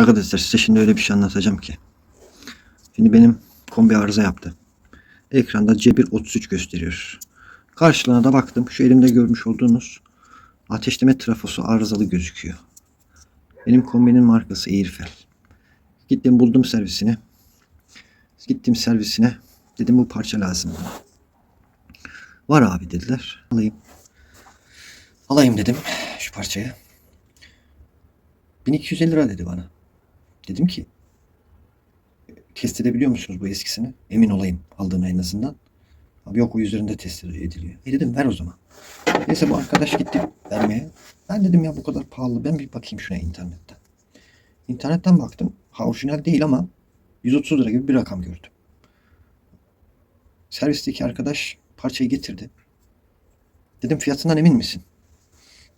Arkadaşlar size şimdi öyle bir şey anlatacağım ki. Şimdi benim kombi arıza yaptı. Ekranda C1 33 gösteriyor. Karşılığına da baktım. Şu elimde görmüş olduğunuz ateşleme trafosu arızalı gözüküyor. Benim kombinin markası Airfel. Gittim buldum servisini. Gittim servisine. Dedim bu parça lazım bana. Var abi dediler. Alayım. Alayım dedim şu parçayı. 1250 lira dedi bana. Dedim ki test edebiliyor musunuz bu eskisini? Emin olayım aldığına en azından. Abi yok o üzerinde test ediliyor. E dedim ver o zaman. Neyse bu arkadaş gitti vermeye. Ben dedim ya bu kadar pahalı ben bir bakayım şuna internetten. İnternetten baktım. Ha orijinal değil ama 130 lira gibi bir rakam gördüm. Servisteki arkadaş parçayı getirdi. Dedim fiyatından emin misin?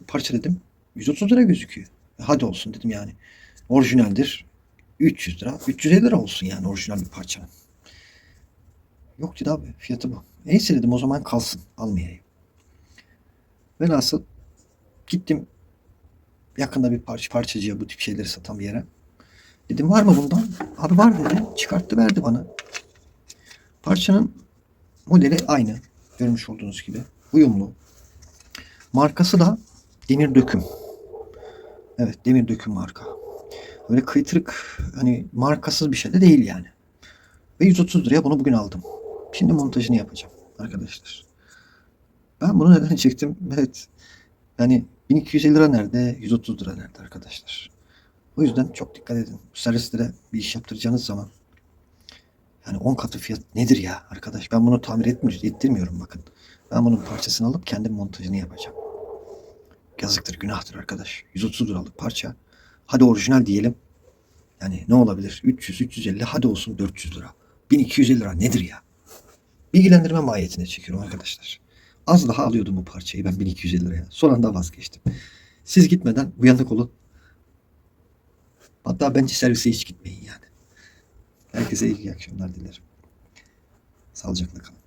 Bu parça dedim 130 lira gözüküyor. E, Hadi olsun dedim yani. Orijinaldir. 300 lira. 350 lira olsun yani orijinal bir parçanın. Yok dedi abi fiyatı bu. Neyse dedim o zaman kalsın almayayım. Velhasıl gittim yakında bir parça parçacıya bu tip şeyleri satan bir yere. Dedim var mı bundan? Abi var dedi. Çıkarttı verdi bana. Parçanın modeli aynı. Görmüş olduğunuz gibi. Uyumlu. Markası da Demir Döküm. Evet Demir Döküm marka. Öyle kıytırık hani markasız bir şey de değil yani. Ve 130 liraya bunu bugün aldım. Şimdi montajını yapacağım arkadaşlar. Ben bunu neden çektim? Evet. Yani 1250 lira nerede? 130 lira nerede arkadaşlar? O yüzden çok dikkat edin. Servislere bir iş yaptıracağınız zaman yani 10 katı fiyat nedir ya arkadaş? Ben bunu tamir etmiyorum, ettirmiyorum bakın. Ben bunun parçasını alıp kendim montajını yapacağım. Yazıktır, günahtır arkadaş. 130 liralık parça. Hadi orijinal diyelim. Yani ne olabilir? 300, 350, hadi olsun 400 lira. 1250 lira nedir ya? Bilgilendirme mahiyetine çekiyorum arkadaşlar. Az daha alıyordum bu parçayı ben 1250 liraya. Son anda vazgeçtim. Siz gitmeden uyanık olun. Hatta bence servise hiç gitmeyin yani. Herkese iyi akşamlar dilerim. Sağlıcakla kalın.